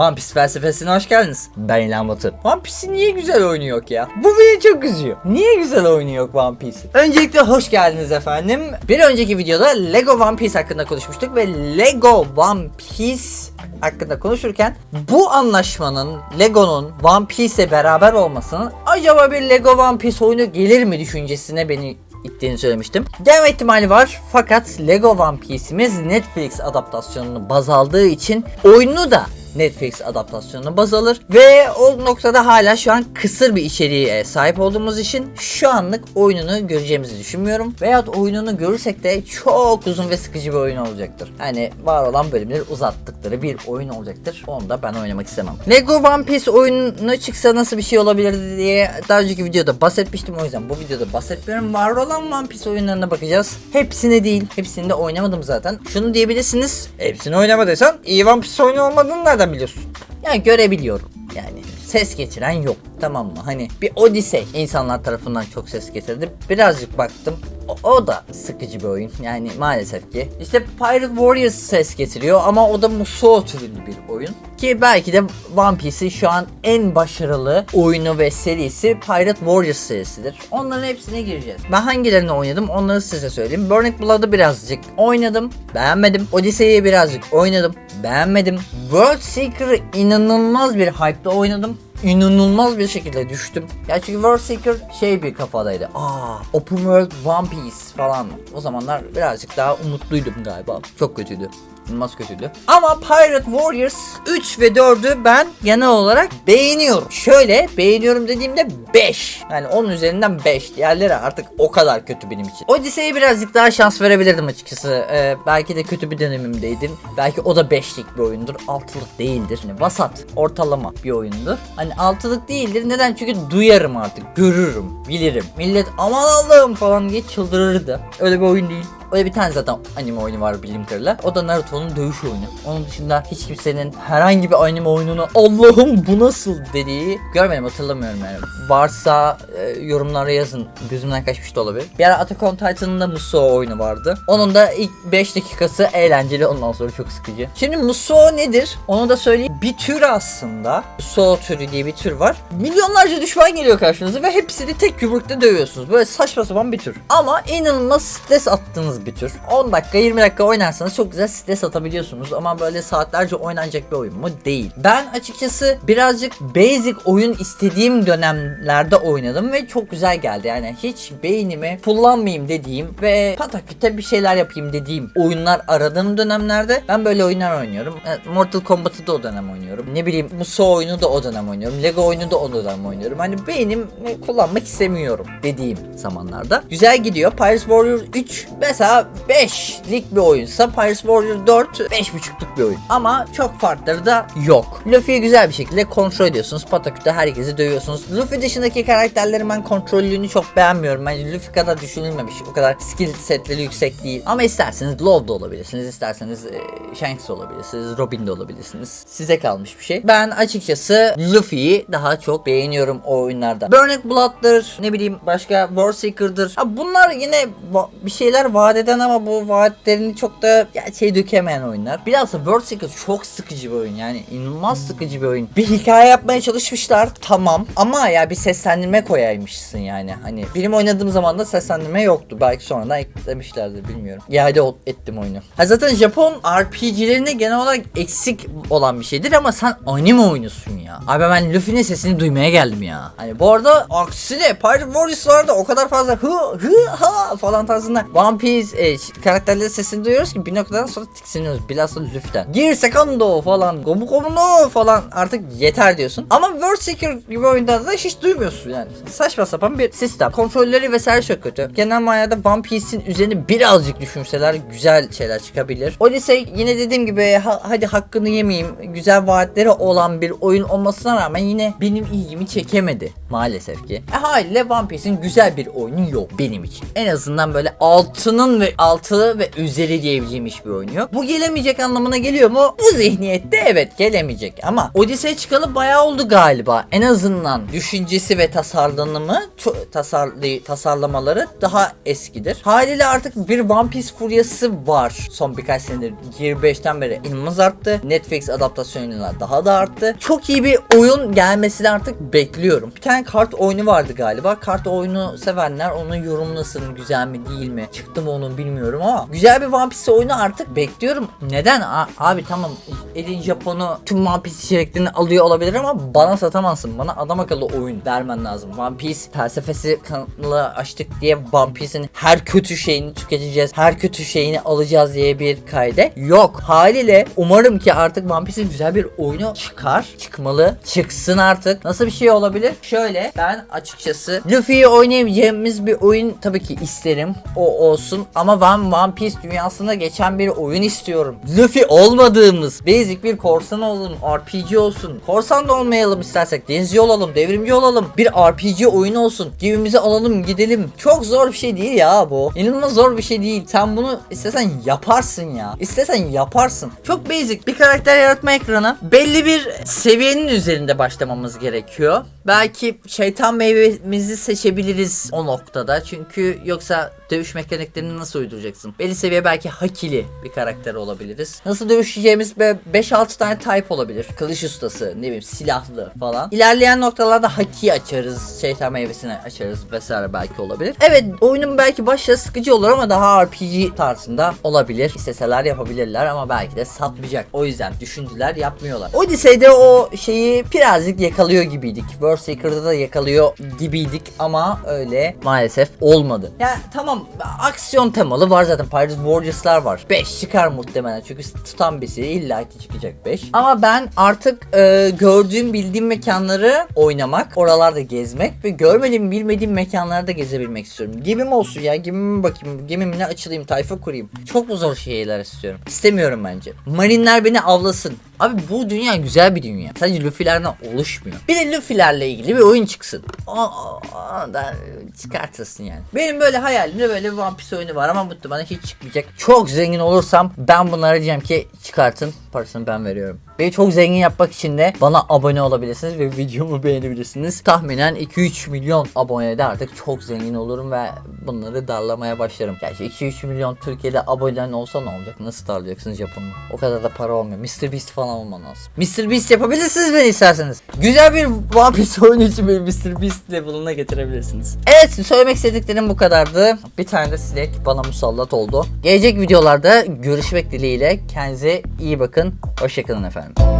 One Piece felsefesine hoş geldiniz. Ben İlhan Batı. One Piece'i niye güzel oyunu yok ya? Bu beni çok üzüyor. Niye güzel oyunu yok One Piece'i? Öncelikle hoş geldiniz efendim. Bir önceki videoda Lego One Piece hakkında konuşmuştuk ve Lego One Piece hakkında konuşurken bu anlaşmanın Lego'nun One Piece'le beraber olmasının acaba bir Lego One Piece oyunu gelir mi düşüncesine beni ittiğini söylemiştim. Gelme ihtimali var fakat Lego One Piece'imiz Netflix adaptasyonunu baz aldığı için oyunu da Netflix adaptasyonuna baz alır ve o noktada hala şu an kısır bir içeriğe sahip olduğumuz için şu anlık oyununu göreceğimizi düşünmüyorum. Veyahut oyununu görürsek de çok uzun ve sıkıcı bir oyun olacaktır. Yani var olan bölümleri uzattıkları bir oyun olacaktır. Onu da ben oynamak istemem. Lego One Piece oyunu çıksa nasıl bir şey olabilirdi diye daha önceki videoda bahsetmiştim. O yüzden bu videoda bahsetmiyorum. Var olan One Piece oyunlarına bakacağız. Hepsine değil. Hepsini de oynamadım zaten. Şunu diyebilirsiniz. Hepsini oynamadıysan iyi One Piece oyunu olmadığını nereden biliyorsun? Yani görebiliyorum. Yani ses geçiren yok. Tamam mı? Hani bir Odyssey insanlar tarafından çok ses getirdi. Birazcık baktım. O, o da sıkıcı bir oyun. Yani maalesef ki. İşte Pirate Warriors ses getiriyor ama o da Musou türünde bir oyun. Ki belki de One Piece'in şu an en başarılı oyunu ve serisi Pirate Warriors serisidir. Onların hepsine gireceğiz. Ben hangilerini oynadım onları size söyleyeyim. Burning Blood'ı birazcık oynadım. Beğenmedim. Odyssey'i birazcık oynadım. Beğenmedim. World Seeker'ı inanılmaz bir hype'da oynadım inanılmaz bir şekilde düştüm. Ya çünkü World Seeker şey bir kafadaydı. Aa, Open World One Piece falan. O zamanlar birazcık daha umutluydum galiba. Çok kötüydü. İnanılmaz kötüydü. Ama Pirate Warriors 3 ve 4'ü ben genel olarak beğeniyorum. Şöyle beğeniyorum dediğimde 5. Yani 10 üzerinden 5. Diğerleri artık o kadar kötü benim için. Odyssey'e birazcık daha şans verebilirdim açıkçası. Ee, belki de kötü bir dönemimdeydim. Belki o da 5'lik bir oyundur. 6'lık değildir. Yani vasat, ortalama bir oyundur. Hani 6'lık değildir. Neden? Çünkü duyarım artık. Görürüm, bilirim. Millet aman Allah'ım falan diye çıldırırdı. Öyle bir oyun değil. Öyle bir tane zaten anime oyunu var bildiğim kadarıyla. O da Naruto'nun dövüş oyunu. Onun dışında hiç kimsenin herhangi bir anime oyununu Allah'ım bu nasıl dediği görmedim hatırlamıyorum yani. Varsa e, yorumlara yazın. Gözümden kaçmış da olabilir. Bir ara Attack on Titan'ın da Musou oyunu vardı. Onun da ilk 5 dakikası eğlenceli ondan sonra çok sıkıcı. Şimdi Musou nedir? Onu da söyleyeyim. Bir tür aslında. Musou türü diye bir tür var. Milyonlarca düşman geliyor karşınıza ve hepsini tek yumrukta dövüyorsunuz. Böyle saçma sapan bir tür. Ama inanılmaz stres attığınız bir tür. 10 dakika 20 dakika oynarsanız çok güzel stres atabiliyorsunuz ama böyle saatlerce oynanacak bir oyun mu? Değil. Ben açıkçası birazcık basic oyun istediğim dönemlerde oynadım ve çok güzel geldi. Yani hiç beynimi kullanmayayım dediğim ve pataküte bir şeyler yapayım dediğim oyunlar aradığım dönemlerde ben böyle oyunlar oynuyorum. Evet, Mortal Kombat'ı da o dönem oynuyorum. Ne bileyim Musou oyunu da o dönem oynuyorum. Lego oyunu da o dönem oynuyorum. Hani beynimi kullanmak istemiyorum dediğim zamanlarda. Güzel gidiyor. Pirates Warrior 3 mesela 5'lik bir oyunsa Pirates Warrior 4 5.5'luk bir oyun. Ama çok farkları da yok. Luffy'yi güzel bir şekilde kontrol ediyorsunuz. Pataküte herkesi dövüyorsunuz. Luffy dışındaki karakterlerin ben kontrollüğünü çok beğenmiyorum. Bence Luffy kadar düşünülmemiş. O kadar skill setleri yüksek değil. Ama isterseniz Law da olabilirsiniz. isterseniz e, Shanks de olabilirsiniz. Robin de olabilirsiniz. Size kalmış bir şey. Ben açıkçası Luffy'yi daha çok beğeniyorum o oyunlarda. Burning Blood'dır. Ne bileyim başka Warseeker'dır. Ha, bunlar yine bir şeyler vaat eden ama bu vaatlerini çok da gerçeğe dökemeyen oyunlar. Bilhassa World Seeker çok sıkıcı bir oyun yani inanılmaz sıkıcı bir oyun. Bir hikaye yapmaya çalışmışlar tamam ama ya bir seslendirme koyaymışsın yani. Hani benim oynadığım zaman da seslendirme yoktu. Belki sonradan eklemişlerdir bilmiyorum. İade ettim oyunu. Ha zaten Japon RPG'lerinde genel olarak eksik olan bir şeydir ama sen anime oynuyorsun ya. Abi ben Luffy'nin sesini duymaya geldim ya. Hani bu arada aksine Pirate Warriors'larda o kadar fazla hı hı ha falan tarzında One Piece e, karakterlerin sesini duyuyoruz ki bir noktadan sonra tiksiniyoruz. Bilhassa Luffy'den. Gear Secando falan. Gomu Gomu falan artık yeter diyorsun. Ama World Seeker gibi oyunlarda da hiç duymuyorsun yani. Saçma sapan bir sistem. Kontrolleri vesaire çok kötü. Genel manada One Piece'in üzerine birazcık düşünseler güzel şeyler çıkabilir. Odyssey yine dediğim gibi ha- hadi hakkını yemeyeyim. Güzel vaatleri olan bir oyun olmasına rağmen yine benim ilgimi çekemedi maalesef ki. E haliyle One Piece'in güzel bir oyunu yok benim için. En azından böyle altının 10 ve 6 ve üzeri diyebileceğimiz bir oyun yok. Bu gelemeyecek anlamına geliyor mu? Bu zihniyette evet gelemeyecek ama Odyssey çıkalı bayağı oldu galiba. En azından düşüncesi ve tasarlanımı tasarlı tasarlamaları daha eskidir. Haliyle artık bir One Piece furyası var son birkaç senedir. 25'ten beri inanılmaz arttı. Netflix adaptasyonuyla daha da arttı. Çok iyi bir oyun gelmesini artık bekliyorum. Bir tane kart oyunu vardı galiba. Kart oyunu sevenler onu yorumlasın. Güzel mi değil mi? Çıktı mı onu bilmiyorum ama güzel bir One Piece oyunu artık bekliyorum. Neden? A- abi tamam elin Japon'u tüm One Piece içeriklerini alıyor olabilir ama bana satamazsın. Bana adam akıllı oyun vermen lazım. One Piece felsefesi kanalı açtık diye One Piece'in her kötü şeyini tüketeceğiz. Her kötü şeyini alacağız diye bir kayde yok. Haliyle umarım ki artık One Piece'in güzel bir oyunu çıkar. Çıkmalı. Çıksın artık. Nasıl bir şey olabilir? Şöyle ben açıkçası Luffy'yi oynayabileceğimiz bir oyun tabii ki isterim. O olsun ama ben One Piece dünyasında geçen bir oyun istiyorum. Luffy olmadığımız basic bir korsan olsun, RPG olsun. Korsan da olmayalım istersek. Denizci olalım, devrimci olalım. Bir RPG oyunu olsun. Gemimizi alalım, gidelim. Çok zor bir şey değil ya bu. İnanılmaz zor bir şey değil. Sen bunu istesen yaparsın ya. İstesen yaparsın. Çok basic bir karakter yaratma ekranı. Belli bir seviyenin üzerinde başlamamız gerekiyor. Belki şeytan meyvemizi seçebiliriz o noktada. Çünkü yoksa dövüş mekaniklerini nasıl uyduracaksın? Belli seviye belki hakili bir karakter olabiliriz. Nasıl dövüşeceğimiz be 5-6 tane type olabilir. Kılıç ustası, ne bileyim silahlı falan. İlerleyen noktalarda haki açarız. Şeytan meyvesini açarız vesaire belki olabilir. Evet oyunun belki başta sıkıcı olur ama daha RPG tarzında olabilir. İsteseler yapabilirler ama belki de satmayacak. O yüzden düşündüler yapmıyorlar. Odyssey'de o şeyi birazcık yakalıyor gibiydik. World Seeker'da da yakalıyor gibiydik ama öyle maalesef olmadı. Ya tamam aksiyon temalı var zaten Pirate Warriors'lar var. 5 çıkar muhtemelen çünkü tutan birisi illaki çıkacak 5. Ama ben artık e, gördüğüm bildiğim mekanları oynamak, oralarda gezmek ve görmediğim bilmediğim mekanlarda gezebilmek istiyorum. Gemim olsun ya gemime bakayım gemimle açılayım tayfa kurayım. Çok mu zor şeyler istiyorum? İstemiyorum bence. Marinler beni avlasın. Abi bu dünya güzel bir dünya. Sadece Luffy'lerden oluşmuyor. Bir de Luffy'lerle ilgili bir oyun çıksın. O, o, o da çıkartırsın yani. Benim böyle hayalimde böyle bir One Piece oyunu var ama muhtemelen hiç çıkmayacak. Çok zengin olursam ben bunları diyeceğim ki çıkartın. Parasını ben veriyorum. Beni çok zengin yapmak için de bana abone olabilirsiniz ve videomu beğenebilirsiniz. Tahminen 2-3 milyon abonede artık çok zengin olurum ve bunları darlamaya başlarım. Gerçi 2-3 milyon Türkiye'de abonen olsa ne olacak? Nasıl darlayacaksınız Japon'u? O kadar da para olmuyor. Mr. Beast falan olman lazım. Mr. Beast yapabilirsiniz beni isterseniz. Güzel bir One Piece oyunu için beni Mr. Beast level'ına getirebilirsiniz. Evet söylemek istediklerim bu kadardı. Bir tane de sinek bana musallat oldu. Gelecek videolarda görüşmek dileğiyle. Kendinize iyi bakın. Hoşçakalın efendim. time.